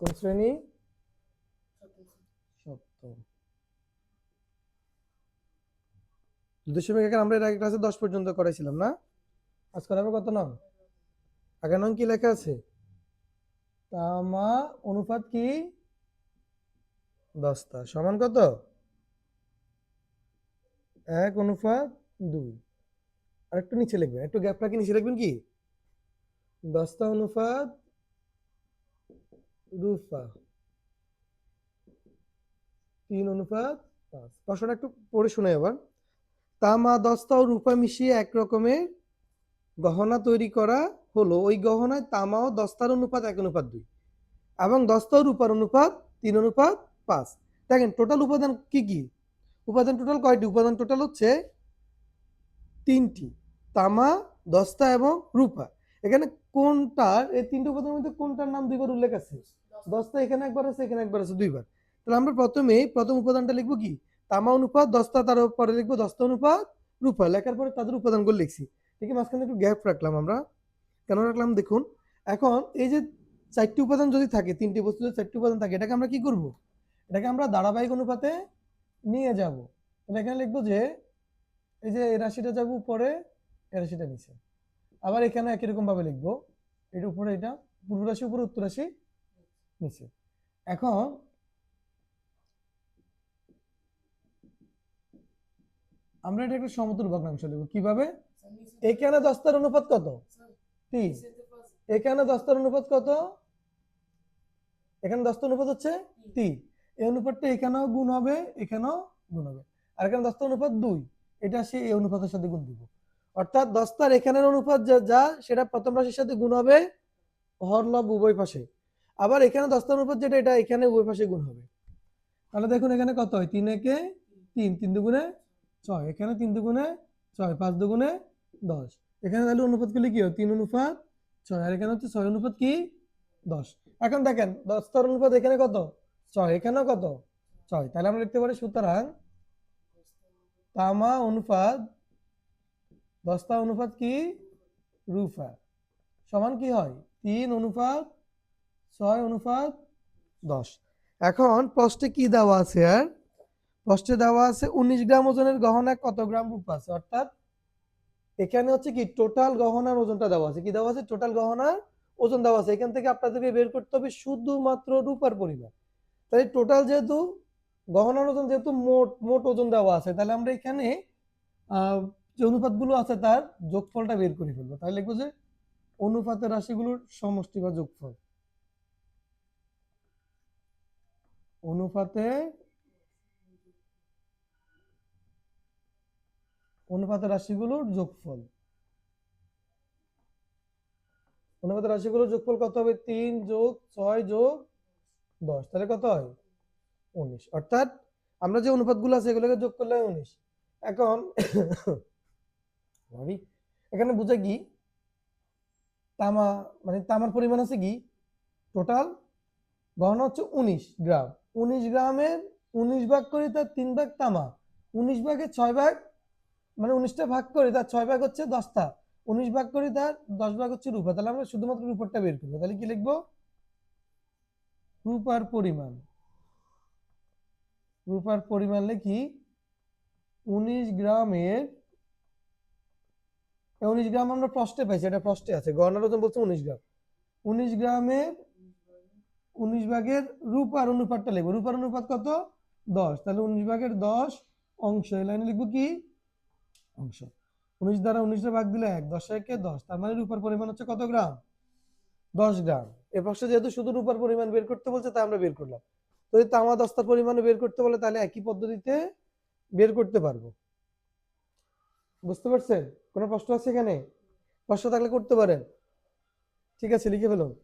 কোন শ্রেণি? সপ্তম। দশমিক এখানে আমরা এর আগে ক্লাসে দশ পর্যন্ত করাইছিলাম না? আজ করাবে কত নং? আগের নং কি লেখা আছে? তামা অনুপাত কি? দশটা। সমান কত? এক অনুপাত দুই। আর একটু নিচে লিখবেন। একটু গ্যাপ রাখি নিচে লিখবেন কি? দশটা অনুপাত রুফা তিন অনুপাত পাঁচ। প্রশ্নটা একটু পড়ে শুনে আবার। তামা দস্তা ও রূপা মিশিয়ে এক রকমের গহনা তৈরি করা হলো। ওই গহনায় তামা ও দস্তার অনুপাত এক অনুপাত দুই। এবং দস্তা ও রূপার অনুপাত তিন অনুপাত পাঁচ। দেখেন টোটাল উপাদান কি কি? উপাদান টোটাল কয়টি? উপাদান টোটাল হচ্ছে তিনটি। তামা, দস্তা এবং রূপা। এখানে কোনটার এই তিনটে উপাদানের মধ্যে কোনটার নাম দুইবার উল্লেখ আছে? দস্তা এখানে একবার আছে, এখানে একবার আছে, দুইবার। তাহলে আমরা প্রথমে প্রথম উপাদানটা লিখব কি? তামা অনুপাত দস্তা তার পরে লিখব দস্তা অনুপাত, রূপা। লেখার পরে তাদের উপাদানগুলো লিখছি। আছে, মাঝখানে একটু গ্যাপ রাখলাম আমরা। কেন রাখলাম? দেখুন, এখন এই যে চারটি উপাদান যদি থাকে, তিনটি বস্তু যদি চারটি উপাদান থাকে, এটাকে আমরা কি করব? এটাকে আমরা ধারাবাহিক অনুপাতে নিয়ে যাব। তাহলে এখানে লিখব যে, এই যে এই রাশিটা যাব উপরে এই রাশিটা নিচে। আবার এখানে একই রকম ভাবে লিখব। এটা উপরে এটা পূর্ব রাশি উপরে উত্তর রাশি নিচে। এখন আমরা এটা একটা সমতুল ভগ্নাংশ লিখব কীভাবে? এখানে দশটার অনুপাত কত? তিন। এখানে দশটার অনুপাত কত? এখানে দশটার অনুপাত হচ্ছে তিন। এই অনুপাতটা এখানেও গুণ হবে, এখানেও গুণ হবে। আর এখানে দশটার অনুপাত দুই। এটা সে এই অনুপাতের সাথে গুণ দিব। অর্থাৎ দশটার এখানের অনুপাত যা যা, সেটা প্রথম রাশির সাথে গুণ হবে হরলব উভয় পাশে। আবার এখানে দস্তার অনুপাত যেটা, এটা এখানে উভয় পাশে গুণ হবে। তাহলে দেখুন এখানে কত হয়? তিন একে তিন তিন দুগুণে ছয়। এখানে তিন দুগুণে ছয়, পাঁচ দুগুণে দশ। এখানে তাহলে অনুপাতগুলি কি হয়? তিন অনুপাত ছয়। আর এখানে হচ্ছে ছয় অনুপাত কি? দশ। এখন দেখেন দশটার অনুপাত এখানে কত? ছয়। এখানেও কত? ছয়। তাহলে আমরা লিখতে পারি সুতরাং তামা অনুপাত দশটা অনুপাত কি? রুফা। সমান কি হয়? তিন অনুপাত, ছয় অনুপাত, দশ। এখন প্রশ্নে কি দেওয়া আছে আর? প্রশ্নে দেওয়া আছে উনিশ গ্রাম ওজনের গহনায় কত গ্রাম রূপা আছে? অর্থাৎ এখানে হচ্ছে কি টোটাল গহনার ওজনটা দেওয়া আছে। কি দেওয়া আছে? টোটাল গহনার ওজন দেওয়া আছে। এখান থেকে আপনাদেরকে বের করতে হবে শুধুমাত্র রূপার পরিমাণ। তাহলে টোটাল যেহেতু গহনার ওজন যেহেতু মোট মোট ওজন দেওয়া আছে, তাহলে আমরা এখানে যে অনুপাতগুলো আছে তার যোগফলটা বের করে ফেলব। তাহলে লিখব যে অনুপাতের রাশিগুলোর সমষ্টি বা যোগফল। অনুপাতে অনুপাতের রাশিগুলোর যোগফল। অনুপাতের রাশিগুলোর যোগফল কত হবে? তিন যোগ ছয় যোগ দশ। তাহলে কত হয়? উনিশ। অর্থাৎ আমরা যে অনুপাতগুলো আছে এগুলোকে যোগ করলে উনিশ। এখন sorry, এখানে বুঝে কি? তামা মানে তামার পরিমাণ আছে কি? টোটাল গহনা হচ্ছে উনিশ গ্রাম। উনিশ গ্রামের উনিশ ভাগ করে তার তিন ভাগ তামা। উনিশ ভাগে ছয় ভাগ মানে উনিশটা ভাগ করে তার ছয় ভাগ হচ্ছে দশটা। উনিশ ভাগ করে তার দশ ভাগ হচ্ছে রূপা। তাহলে আমরা শুধুমাত্র রূপারটা বের করব। তাহলে কি লিখব? রূপার পরিমাণ। রূপার পরিমাণ লিখি উনিশ গ্রামের উনিশ গ্রাম আমরা প্রশ্নে পাইছি, এটা প্রশ্নে আছে। গণনার ওজন বলছে উনিশ গ্রাম। উনিশ গ্রামের উনিশ ভাগের রূপার অনুপাতটা লিখব। রূপার অনুপাত কত? দশ। তাহলে উনিশ ভাগের দশ অংশ, এই লাইনে লিখব কি? অংশ। উনিশ দ্বারা উনিশে ভাগ দিলে এক, দশ একে দশ। তার মানে রূপার পরিমাণ হচ্ছে কত গ্রাম? দশ গ্রাম। এ প্রশ্নে যেহেতু শুধু রূপার পরিমাণ বের করতে বলছে তাই আমরা বের করলাম। যদি তামা দস্তার পরিমাণে বের করতে বলে তাহলে একই পদ্ধতিতে বের করতে পারব। বুঝতে পারছেন? কোনো প্রশ্ন আছে এখানে? প্রশ্ন থাকলে করতে পারেন। ঠিক আছে লিখে ফেলুন।